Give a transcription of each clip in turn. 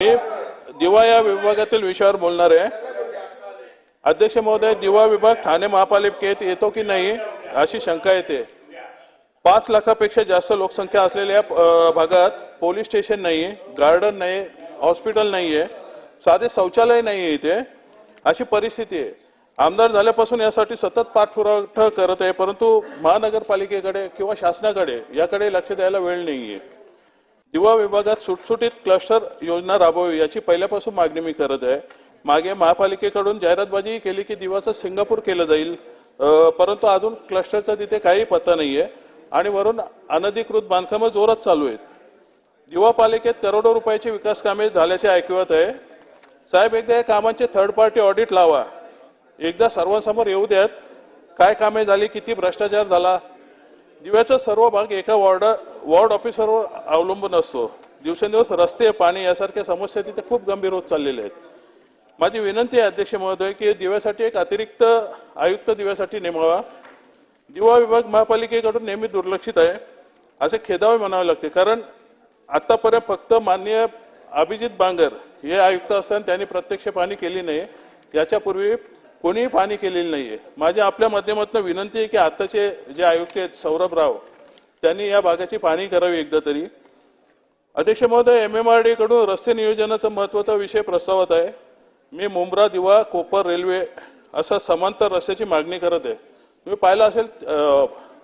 मी दिवा या विभागातील विषयावर बोलणार आहे. अध्यक्ष महोदय दिवा विभाग ठाणे महापालिकेत येतो की नाही अशी शंका येते. पाच लाखापेक्षा जास्त लोकसंख्या असलेल्या भागात पोलीस स्टेशन नाही गार्डन नाही हॉस्पिटल नाही आहे साधे शौचालय नाही आहे इथे. अशी परिस्थिती आहे. आमदार झाल्यापासून यासाठी सतत पाठपुरावठा करत आहे परंतु महानगरपालिकेकडे किंवा शासनाकडे याकडे लक्ष द्यायला वेळ नाही आहे दिवा विभागात सुटसुटीत क्लस्टर योजना राबवावी याची पहिल्यापासून मागणी मी करत आहे. मागे महापालिकेकडून जाहिरातबाजी केली की दिवाचं सिंगापूर केलं जाईल. परंतु अजून क्लस्टरचा तिथे काही पत्ता नाही आहे आणि वरून अनधिकृत बांधकामं जोरात चालू आहेत. दिवा पालिकेत करोडो रुपयाची विकास कामे झाल्याचे ऐकवत आहे. साहेब एकदा या कामांचे थर्ड पार्टी ऑडिट लावा. एकदा सर्वांसमोर येऊ द्यात काय कामे झाली किती भ्रष्टाचार झाला दिव्याचा सर्व भाग एका वॉर्ड वॉर्ड ऑफिसरवर अवलंबून असतो. दिवसेंदिवस रस्ते पाणी यासारख्या समस्या तिथे खूप गंभीर होत चाललेल्या आहेत. माझी विनंती आहे अध्यक्ष महोदय की दिव्यासाठी एक अतिरिक्त आयुक्त दिव्यासाठी नेमावा. दिवा विभाग महापालिकेकडून नेहमी दुर्लक्षित आहे. असे खेदावे म्हणावे लागते. कारण आतापर्यंत फक्त माननीय अभिजित बांगर हे आयुक्त असताना त्यांनी प्रत्यक्ष पाहणी केली नाही. याच्यापूर्वी कोणीही पाहणी केलेली नाहीये. माझ्या आपल्या माध्यमातून विनंती आहे की आताचे जे आयुक्त आहेत सौरभ राव त्यांनी या भागाची पाहणी करावी एकदा तरी. अध्यक्ष महोदय एम एम आर डी कडून रस्ते नियोजनाचा महत्त्वाचा विषय प्रस्तावत आहे. मी मुंब्रा दिवा कोपर रेल्वे असा समांतर रस्त्याची मागणी करत आहे. तुम्ही पाहिलं असेल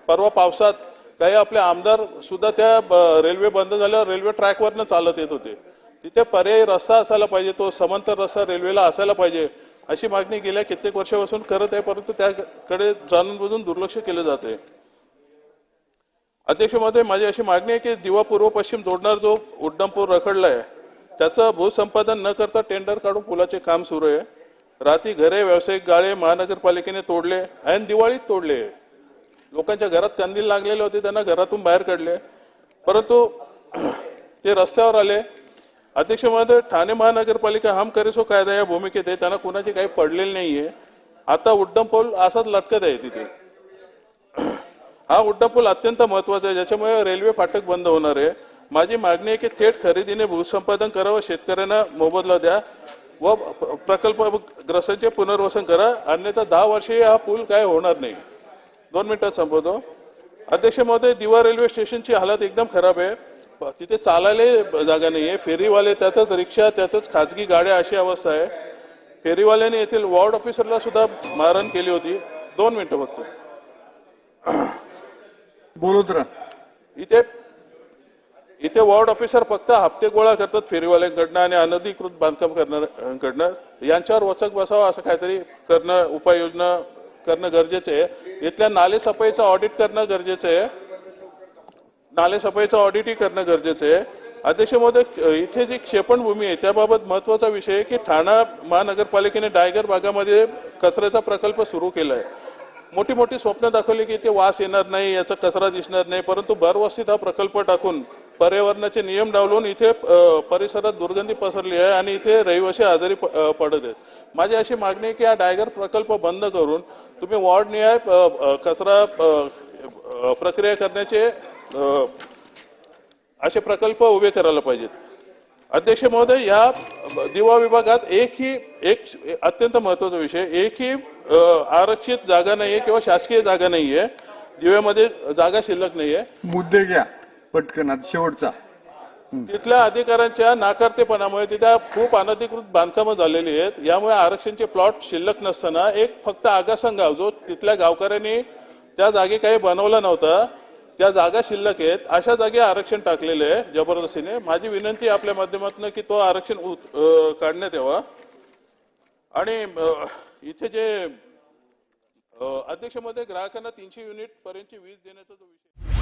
परवा पावसात काही आपले आमदार सुद्धा त्या रेल्वे बंद झाल्यावर रेल्वे ट्रॅकवरनं चालत येत होते. तिथे पर्यायी रस्ता असायला पाहिजे तो समांतर रस्ता रेल्वेला असायला पाहिजे. अशी मागणी गेल्या कित्येक वर्षापासून करत आहे परंतु त्याकडे जाणून बुजून दुर्लक्ष केलं जात आहे. अध्यक्ष महोदय माझी अशी मागणी आहे की दिवा पूर्व पश्चिम जोडणार जो उड्डमपूर रखडला आहे त्याचं भूसंपादन न करता टेंडर काढून पुलाचे काम सुरू आहे. रात्री घरे व्यावसायिक गाळे महानगरपालिकेने तोडले ऐन दिवाळीत तोडले. लोकांच्या घरात कंदील लागलेले होते त्यांना घरातून बाहेर काढले. परंतु ते रस्त्यावर आले. अध्यक्ष महोदय ठाणे महानगरपालिका हम करेसो कायदा या भूमिकेत आहे त्यांना कुणाची काही पडलेली नाहीये. आता उड्डम पूल असाच लटकत आहे तिथे. हा उड्डापूल अत्यंत महत्त्वाचा आहे ज्याच्यामुळे रेल्वे फाटक बंद होणार आहे. माझी मागणी आहे की थेट खरेदीने भूसंपादन करावं शेतकऱ्यांना मोबदला द्या व प्रकल्पग्रस्तांचे पुनर्वसन करा. अन्यथा दहा वर्षे हा पूल काय होणार नाही. दोन मिनिटात संपवतो. अध्यक्ष महोदय दिवा रेल्वे स्टेशनची हालत एकदम खराब आहे. तिथे चालायला जागा नाही आहे फेरीवाले त्यातच रिक्षा त्यातच खाजगी गाड्या अशी अवस्था आहे. फेरीवाल्याने येथील वॉर्ड ऑफिसरला सुद्धा मारहाण केली होती. दोन मिनिटं फक्त बोलत राहा इथे इथे वॉर्ड ऑफिसर फक्त हप्ते गोळा करतात फेरीवाल्यांकडनं आणि अनधिकृत बांधकाम करणाऱ्यांकडनं. यांच्यावर वचक बसावं असं काहीतरी करणं उपाययोजना करणं गरजेचं आहे. इथल्या नालेसफाईचं ऑडिट करणं गरजेचं आहे. नालेसफाईचं ऑडिटही करणं गरजेचं आहे. अध्यक्ष महोदय इथे जी क्षेपणभूमी आहे त्याबाबत महत्त्वाचा विषय आहे की ठाणा महानगरपालिकेने डायगर भागामध्ये कचऱ्याचा प्रकल्प सुरू केला आहे मोठी मोठी स्वप्न दाखवली की ते वास येणार नाही याचा कचरा दिसणार नाही परंतु भरवस्तीत हा प्रकल्प टाकून पर्यावरणाचे नियम डावलून इथे परिसरात दुर्गंधी पसरली आहे आणि इथे रहिवासी आजारी प- पडत आहेत. माझी अशी मागणी आहे की हा डायगर प्रकल्प बंद करून तुम्ही वॉर्ड निहाय कचरा प्रक्रिया करण्याचे असे प्रकल्प उभे करायला पाहिजेत. अध्यक्ष महोदय या दिवा विभागात एकही एक अत्यंत महत्त्वाचा विषय एकही अ, आरक्षित जागा नाहीये किंवा शासकीय जागा नाहीये. दिव्यामध्ये जागा शिल्लक नाहीये. मुद्दे घ्या पटकन शेवटचा. तिथल्या अधिकाऱ्यांच्या नाकारतेपणामुळे तिथे खूप अनधिकृत बांधकामं झालेली आहेत. यामुळे आरक्षणचे प्लॉट शिल्लक नसताना एक फक्त आगासन गाव जो तिथल्या गावकऱ्यांनी त्या जागी काही बनवलं नव्हतं त्या जागा शिल्लक आहेत अशा जागी आरक्षण टाकलेले आहे जबरदस्तीने. माझी विनंती आपल्या माध्यमातून की तो आरक्षण उत- काढण्यात यावा. आणि इथे जे अध्यक्षमध्ये ग्राहकांना तीनशे युनिट पर्यंतची वीज देण्याचा जो विषय